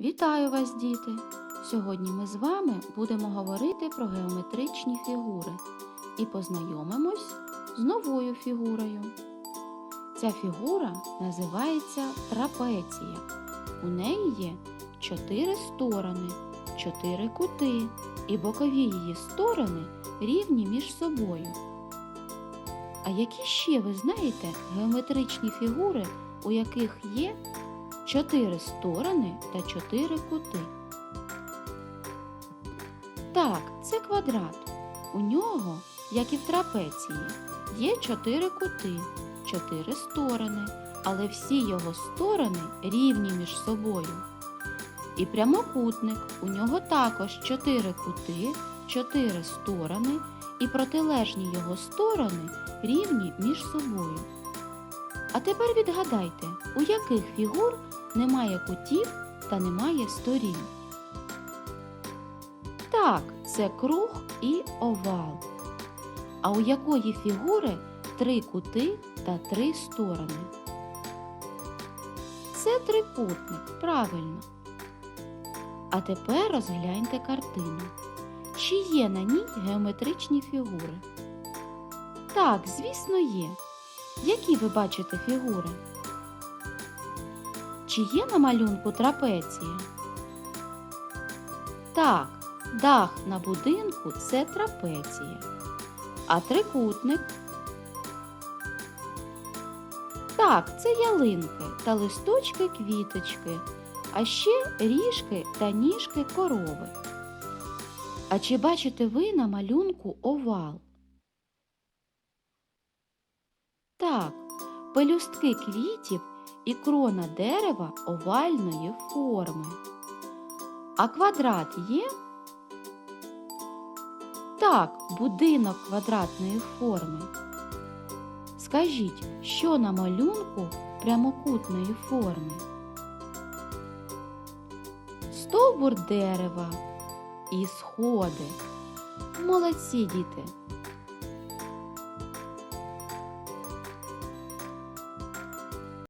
Вітаю вас, діти! Сьогодні ми з вами будемо говорити про геометричні фігури і познайомимось з новою фігурою. Ця фігура називається трапеція. У неї є чотири сторони, чотири кути, і бокові її сторони рівні між собою. А які ще ви знаєте геометричні фігури, у яких є чотири сторони та чотири кути. Так, це квадрат. У нього, як і в трапеції, є чотири кути, чотири сторони, але всі його сторони рівні між собою. І прямокутник у нього також чотири кути, чотири сторони, і протилежні його сторони рівні між собою. А тепер відгадайте, у яких фігур немає кутів та немає сторін. Так, це круг і овал. А у якої фігури три кути та три сторони? Це трикутник, правильно. А тепер розгляньте картину. Чи є на ній геометричні фігури? Так, звісно, є. Які ви бачите фігури? Чи є на малюнку трапеція? Так, дах на будинку це трапеція. А трикутник? Так, це ялинки та листочки квіточки, а ще ріжки та ніжки корови. А чи бачите ви на малюнку овал? Так, пелюстки квітів і крона дерева овальної форми. А квадрат є? Так, будинок квадратної форми. Скажіть, що на малюнку прямокутної форми? Стовбур дерева і сходи. Молодці, діти!